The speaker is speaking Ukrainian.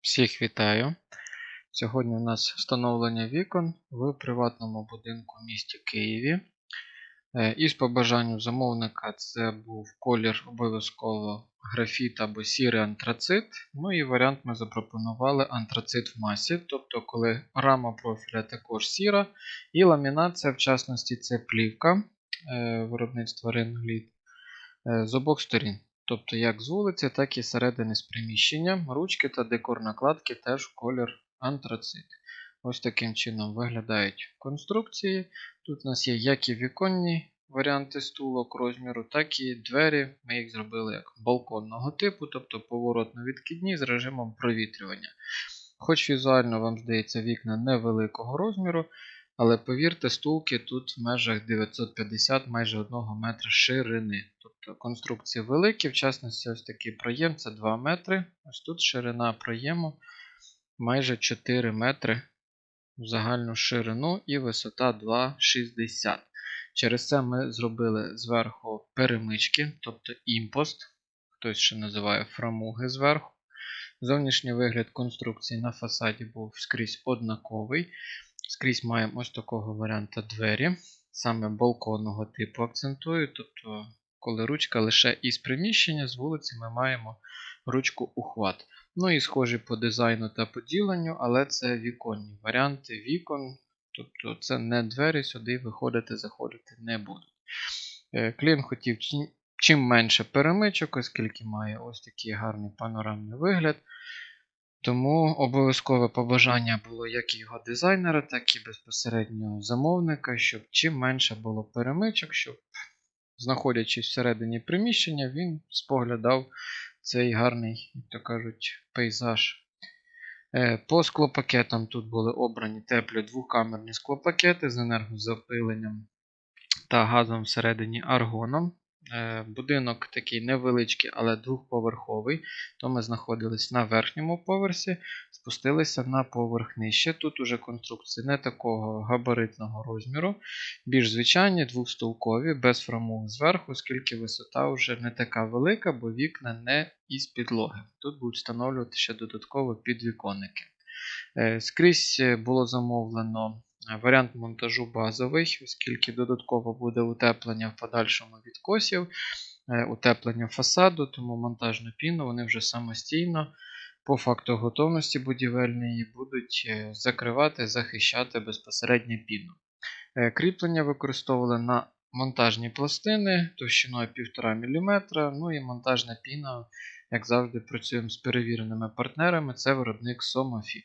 Всіх вітаю! Сьогодні у нас встановлення вікон в приватному будинку в місті Києві. Е, Із побажанням замовника це був колір обов'язково графіт або сірий антрацит. Ну і варіант ми запропонували антрацит в масі, тобто коли рама профіля також сіра, і ламінація, в частності, це плівка е, виробництва Ringlid е, з обох сторін. Тобто як з вулиці, так і зсередини з приміщення. Ручки та декор накладки теж колір антрацит. Ось таким чином виглядають конструкції. Тут у нас є як і віконні варіанти стулок розміру, так і двері. Ми їх зробили як балконного типу, тобто поворотно-відкидні з режимом провітрювання. Хоч візуально вам здається вікна невеликого розміру, але повірте, стулки тут в межах 950 майже 1 метра ширини. Тобто конструкції великі, в частності ось такий проєм це 2 метри. Ось тут ширина проєму майже 4 метри в загальну ширину і висота 2,60. Через це ми зробили зверху перемички, тобто імпост, хтось ще називає фрамуги зверху. Зовнішній вигляд конструкції на фасаді був скрізь однаковий. Скрізь маємо ось такого варіанта двері, саме балконного типу акцентую. Тобто, коли ручка лише із приміщення, з вулиці ми маємо ручку ухват. Ну і схожі по дизайну та поділенню, але це віконні варіанти вікон. Тобто це не двері, сюди виходити, заходити не будуть. Е, Клієнт хотів чим- чим менше перемичок, оскільки має ось такий гарний панорамний вигляд. Тому обов'язкове побажання було як його дизайнера, так і безпосередньо замовника, щоб чим менше було перемичок, щоб, знаходячись всередині приміщення, він споглядав цей гарний, як то кажуть, пейзаж. Е, По склопакетам тут були обрані теплі двокамерні склопакети з енергозапиленням та газом всередині аргоном. Е, Будинок такий невеличкий, але двохповерховий. То ми знаходились на верхньому поверсі, спустилися на поверх нижче. Тут уже конструкції не такого габаритного розміру, більш звичайні, двохстолкові, без фрамуг зверху, оскільки висота вже не така велика, бо вікна не із підлоги. Тут будуть встановлювати ще додатково підвіконники. Е, Скрізь е, було замовлено варіант монтажу базовий, оскільки додатково буде утеплення в подальшому відкосів, е, утеплення фасаду, тому монтажну піну вони вже самостійно по факту готовності будівельної будуть е, закривати, захищати безпосередньо піну. Е, Кріплення використовували на монтажні пластини товщиною 1,5 мм, ну і монтажна піна, як завжди, працюємо з перевіреними партнерами, це виробник Somafix.